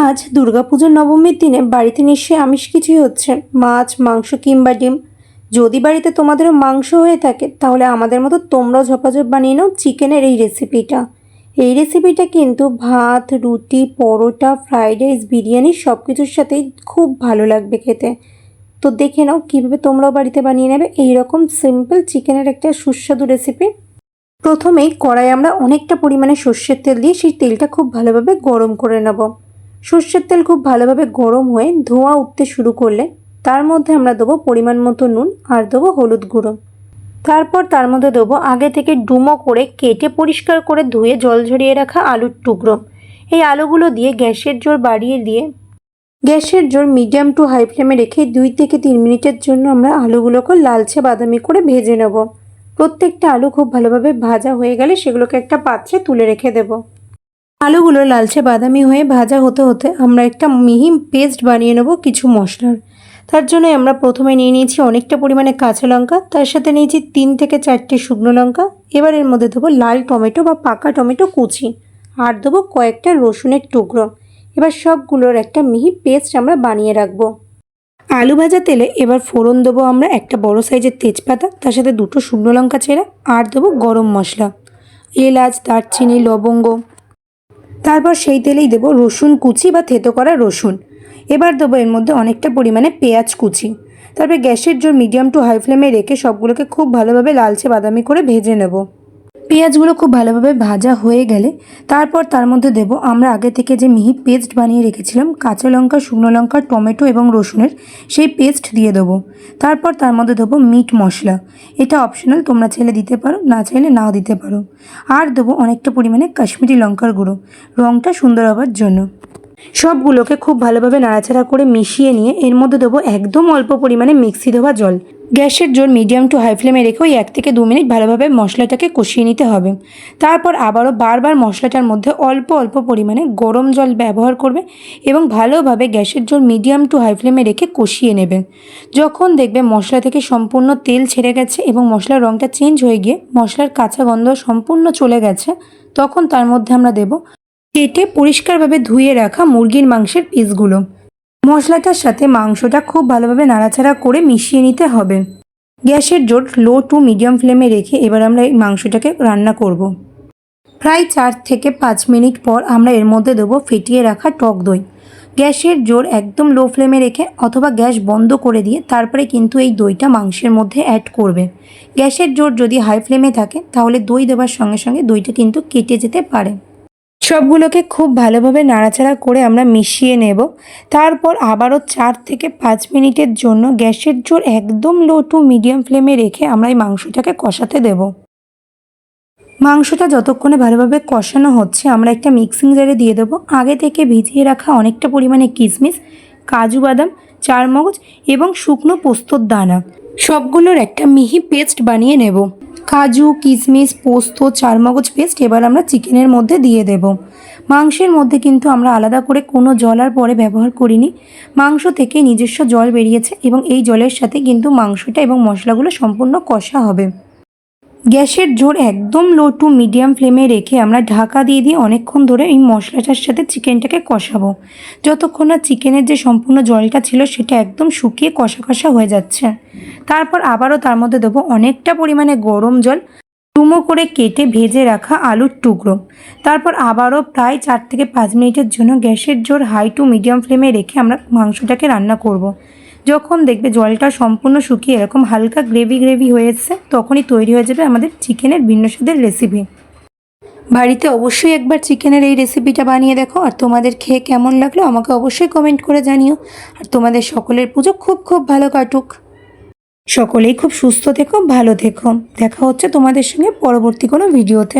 আজ দুর্গাপুজোর নবমীর দিনে বাড়িতে নিশ্চয়ই আমিষ কিছুই হচ্ছে। মাছ, মাংস কিংবা ডিম। যদি বাড়িতে তোমাদেরও মাংস হয়ে থাকে, তাহলে আমাদের মতো তোমরাও ঝপাঝপ বানিয়ে নাও চিকেনের এই রেসিপিটা এই রেসিপিটা কিন্তু ভাত, রুটি, পরোটা ফ্রাইড রাইস বিরিয়ানি সব কিছুর সাথেই খুব ভালো লাগবে খেতে। তো দেখে নাও কীভাবে তোমরাও বাড়িতে বানিয়ে নেবে এই রকম সিম্পল চিকেনের একটা সুস্বাদু রেসিপি প্রথমেই কড়াই আমরা অনেকটা পরিমাণে সর্ষের তেল দিয়ে সেই তেলটা খুব ভালোভাবে গরম করে নেব। সর্ষের তেল খুব ভালোভাবে গরম হয়ে ধোঁয়া উঠতে শুরু করলে তার মধ্যে আমরা দেবো পরিমাণ মতো নুন আর দেবো হলুদ গুঁড়ো। তারপর তার মধ্যে দেবো আগে থেকে ডুমো করে কেটে পরিষ্কার করে ধুয়ে জল ঝরিয়ে রাখা আলুর টুকরো। এই আলুগুলো দিয়ে গ্যাসের জোর বাড়িয়ে দিয়ে গ্যাসের জোর মিডিয়াম টু হাই ফ্লেমে রেখে দুই থেকে তিন মিনিটের জন্য আমরা আলুগুলোকে লালচে বাদামি করে ভেজে নেব। প্রত্যেকটা আলু খুব ভালোভাবে ভাজা হয়ে গেলে সেগুলোকে একটা পাত্রে তুলে রেখে দেব। আলুগুলো লালচে বাদামি হয়ে ভাজা হতে হতে আমরা একটা মিহি পেস্ট বানিয়ে নেব কিছু মশলার। তার জন্য আমরা প্রথমে নিয়ে নিয়েছি অনেকটা পরিমাণে কাঁচা লঙ্কা, তার সাথে নিয়েছি তিন থেকে চারটে শুকনো লঙ্কা। এবার এর মধ্যে দেবো লাল টমেটো বা পাকা টমেটো কুচি আর দেবো কয়েকটা রসুনের টুকরো। এবার সবগুলোর একটা মিহি পেস্ট আমরা বানিয়ে রাখব। আলু ভাজা তেলে এবার ফোড়ন দেবো আমরা একটা বড় সাইজের তেজপাতা, তার সাথে দুটো শুকনো লঙ্কা চেরা আর দেবো গরম মশলা। এলাচ, দারচিনি, লবঙ্গ তারপর সেই তেলেই দেবো রসুন কুচি বা থেতো করা রসুন। এবার দেবো এর মধ্যে অনেকটা পরিমাণে পেঁয়াজ কুচি। তারপরে গ্যাসের জোর মিডিয়াম টু হাই ফ্লেমে রেখে সবগুলোকে খুব ভালোভাবে লালচে বাদামি করে ভেজে নেব। পেঁয়াজগুলো খুব ভালোভাবে ভাজা হয়ে গেলে তারপর তার মধ্যে দেব আমরা আগে থেকে যে মিহি পেস্ট বানিয়ে রেখেছিলাম, কাঁচা লঙ্কা, শুকনো লঙ্কা, টমেটো এবং রসুনের, সেই পেস্ট দিয়ে দেবো। তারপর তার মধ্যে দেবো মিট মশলা। এটা অপশনাল তোমরা চাইলে দিতে পারো, না চাইলে নাও দিতে পারো। আর দেবো অনেকটা পরিমাণে কাশ্মীরি লঙ্কার গুঁড়ো রঙটা সুন্দর হওয়ার জন্য। সবগুলোকে খুব ভালোভাবে নাড়াচাড়া করে মিশিয়ে নিয়ে এর মধ্যে দেবো একদম অল্প পরিমাণে মিক্সি দেওয়া জল। গ্যাসের জোর মিডিয়াম টু হাই ফ্লেমে রেখে ওই এক থেকে দু মিনিট ভালোভাবে মশলাটাকে কষিয়ে নিতে হবে। তারপর আবারও বারবার মশলাটার মধ্যে অল্প অল্প পরিমাণে গরম জল ব্যবহার করবে এবং ভালোভাবে গ্যাসের জোর মিডিয়াম টু হাই ফ্লেমে রেখে কষিয়ে নেবে। যখন দেখবে মশলা থেকে সম্পূর্ণ তেল ছেড়ে গেছে এবং মশলার রঙটা চেঞ্জ হয়ে গিয়ে মশলার কাঁচা গন্ধ সম্পূর্ণ চলে গেছে, তখন তার মধ্যে আমরা দেব কেটে পরিষ্কারভাবে ধুয়ে রাখা মুরগির মাংসের পিসগুলো। মশলাটার সাথে মাংসটা খুব ভালোভাবে নাড়াচাড়া করে মিশিয়ে নিতে হবে। গ্যাসের জোর লো টু মিডিয়াম ফ্লেমে রেখে এবার আমরা এই মাংসটাকে রান্না করব। প্রায় চার থেকে পাঁচ মিনিট পর আমরা এর মধ্যে দেবো ফেটিয়ে রাখা টক দই। গ্যাসের জোর একদম লো ফ্লেমে রেখে অথবা গ্যাস বন্ধ করে দিয়ে তারপরে কিন্তু এই দইটা মাংসের মধ্যে অ্যাড করবে। গ্যাসের জোর যদি হাই ফ্লেমে থাকে, তাহলে দই দেওয়ার সঙ্গে সঙ্গে দইটা কিন্তু কেটে যেতে পারে। সবগুলোকে খুব ভালোভাবে নাড়াচাড়া করে আমরা মিশিয়ে নেব। তারপর আবারও চার থেকে পাঁচ মিনিটের জন্য গ্যাসের জোর একদম লো টু মিডিয়াম ফ্লেমে রেখে আমরা এই মাংসটাকে কষাতে দেব। মাংসটা যতক্ষণে ভালোভাবে কষানো হচ্ছে, আমরা একটা মিক্সিং জারে দিয়ে দেবো। আগে থেকে ভিজিয়ে রাখা অনেকটা পরিমাণে কিশমিশ, কাজু বাদাম, চারমগজ এবং শুকনো পোস্তর দানা। সবগুলোর একটা মিহি পেস্ট বানিয়ে নেব। কাজু কিশমিশ পোস্ত, চারমগজ পেস্ট এবার আমরা চিকেনের মধ্যে দিয়ে দেব। মাংসের মধ্যে কিন্তু আমরা আলাদা করে কোনো জল আর পরে ব্যবহার করিনি। মাংস থেকে নিজস্ব জল বেরিয়েছে এবং এই জলের সাথে কিন্তু মাংসটা এবং মশলাগুলো সম্পূর্ণ কষা হবে। গ্যাসের জোর একদম লো টু মিডিয়াম ফ্লেমে রেখে আমরা ঢাকা দিয়ে দিয়ে অনেকক্ষণ ধরে এই মশলাটার সাথে চিকেনটাকে কষাবো। যতক্ষণ না চিকেনের যে সম্পূর্ণ জলটা ছিল সেটা একদম শুকিয়ে কষা কষা হয়ে যাচ্ছে। তারপর আবারও তার মধ্যে দেবো অনেকটা পরিমাণে গরম জল টুমো করে কেটে ভেজে রাখা আলুর টুকরো। তারপর আবারও প্রায় চার থেকে পাঁচ মিনিটের জন্য গ্যাসের জোর হাই টু মিডিয়াম ফ্লেমে রেখে আমরা মাংসটাকে রান্না করব। যখন দেখবে জলটা সম্পূর্ণ শুকিয়ে এরকম হালকা গ্রেভি গ্রেভি হয়ে এসছে তখনই তৈরি হয়ে যাবে আমাদের চিকেনের ভিন্ন স্বাদের রেসিপি বাড়িতে অবশ্যই একবার চিকেনের এই রেসিপিটা বানিয়ে দেখো, আর তোমাদের খেয়ে কেমন লাগল আমাকে অবশ্যই কমেন্ট করে জানিও। আর তোমাদের সকলের পুজো খুব খুব ভালো কাটুক। সকলেই খুব সুস্থ থেকো, ভালো থেকো। দেখা হচ্ছে তোমাদের সঙ্গে পরবর্তী কোনো ভিডিওতে